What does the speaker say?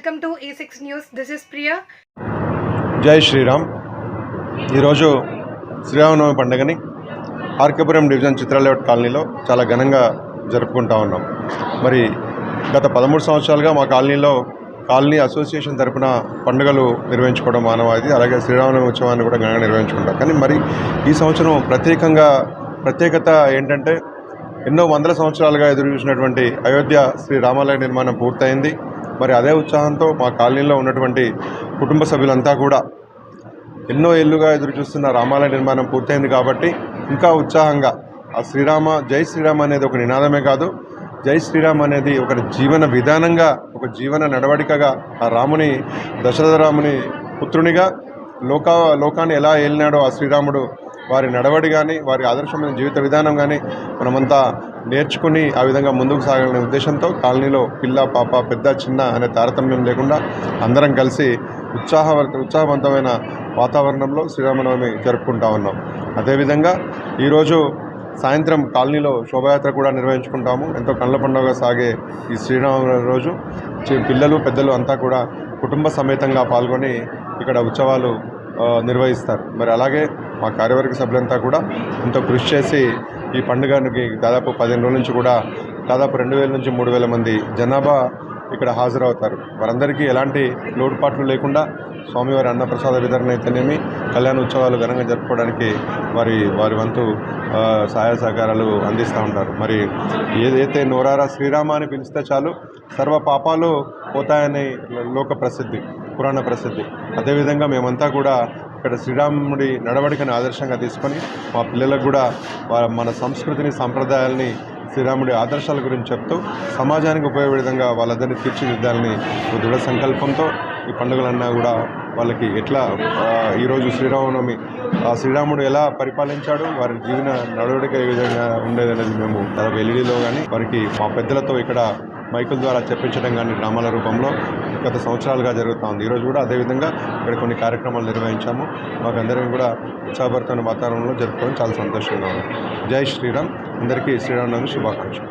Welcome to e E six news. This is Priya జై శ్రీరామ్. ఈరోజు శ్రీరామనవమి పండుగని ఆర్కేపురం డివిజన్ చిత్రాలేవట్ కాలనీలో చాలా ఘనంగా జరుపుకుంటా ఉన్నాం. మరి గత పదమూడు సంవత్సరాలుగా మా కాలనీలో కాలనీ అసోసియేషన్ తరపున పండుగలు నిర్వహించుకోవడం మానవాది అలాగే శ్రీరామనవమి ఉత్సవాన్ని కూడా ఘనంగా నిర్వహించుకుంటాం. కానీ మరి ఈ సంవత్సరం ప్రత్యేకంగా ప్రత్యేకత ఏంటంటే ఎన్నో వందల సంవత్సరాలుగా ఎదురు చూసినటువంటి అయోధ్య శ్రీ రామాలయ నిర్మాణం పూర్తయింది. మరి అదే ఉత్సాహంతో మా కాలనీలో ఉన్నటువంటి కుటుంబ సభ్యులంతా కూడా ఎన్నో ఏళ్ళుగా ఎదురుచూస్తున్న రామాలయ నిర్మాణం పూర్తయింది కాబట్టి ఇంకా ఉత్సాహంగా ఆ శ్రీరామ జై శ్రీరామ్ అనేది ఒక నినాదమే కాదు. జై శ్రీరామ్ అనేది ఒక జీవన విధానంగా ఒక జీవన నడవడికగా ఆ రాముని దశరథ రాముని పుత్రునిగా లోక లోకాన్ని ఎలా ఏలినాడో ఆ శ్రీరాముడు వారి నడవడి కానీ వారి ఆదర్శమైన జీవిత విధానం కానీ మనమంతా నేర్చుకుని ఆ విధంగా ముందుకు సాగాలనే ఉద్దేశంతో కాలనీలో పిల్ల పాప పెద్ద చిన్న అనే తారతమ్యం లేకుండా అందరం కలిసి ఉత్సాహ ఉత్సాహవంతమైన వాతావరణంలో శ్రీరామనవమి జరుపుకుంటా ఉన్నాం. అదేవిధంగా ఈరోజు సాయంత్రం కాలనీలో శోభయాత్ర కూడా నిర్వహించుకుంటాము. ఎంతో కళ్ళ పండుగ సాగే ఈ శ్రీరామనవమి రోజు. పిల్లలు పెద్దలు అంతా కూడా కుటుంబ సమేతంగా పాల్గొని ఇక్కడ ఉత్సవాలు నిర్వహిస్తారు. మరి అలాగే మా కార్యవర్గ సభ్యులంతా కూడా ఎంతో కృషి చేసి ఈ పండుగకి దాదాపు పదిహేను రోజుల నుంచి కూడా దాదాపు రెండు వేల నుంచి మూడు వేల మంది జనాభా ఇక్కడ హాజరవుతారు. వారందరికీ ఎలాంటి లోటుపాట్లు లేకుండా స్వామివారి అన్నప్రసాద వితరణ అయితేనేమి కళ్యాణ ఉత్సవాలు ఘనంగా జరుపుకోవడానికి వారి వారి వంతు సహాయ సహకారాలు అందిస్తూ ఉంటారు. మరి ఏదైతే నోరారా శ్రీరామ అని పిలిస్తే చాలు సర్వ పాపాలు పోతాయని లోక ప్రసిద్ధి పురాణ ప్రసిద్ధి. అదేవిధంగా మేమంతా కూడా ఇక్కడ శ్రీరాముడి నడవడికని ఆదర్శంగా తీసుకొని మా పిల్లలకు కూడా మన సంస్కృతిని సాంప్రదాయాల్ని శ్రీరాముడి ఆదర్శాల గురించి చెప్తూ సమాజానికి ఉపయోగపడే విధంగా వాళ్ళందరినీ తీర్చిదిద్దాలని దృఢ సంకల్పంతో ఈ పండుగలన్నా కూడా వాళ్ళకి ఎట్లా ఈరోజు శ్రీరామనవమి ఆ శ్రీరాముడు ఎలా పరిపాలించాడు వారి జీవన నడవడిక ఏ విధంగా ఉండేదనేది మేము ఎల్ఈడిలో కానీ వారికి మా పెద్దలతో ఇక్కడ మైకుల ద్వారా చెప్పించడం కానీ డ్రామాల రూపంలో గత సంవత్సరాలుగా జరుగుతుంది ఈరోజు కూడా అదేవిధంగా ఇక్కడ కొన్ని కార్యక్రమాలు నిర్వహించాము. మాకు అందరం కూడా ఉత్సాహభరితమైన వాతావరణంలో జరుపుకోవడం చాలా సంతోషంగా ఉంది. జై శ్రీరామ్. అందరికీ శ్రీరామ్ శ్రీరామనవమి శుభాకాంక్షలు.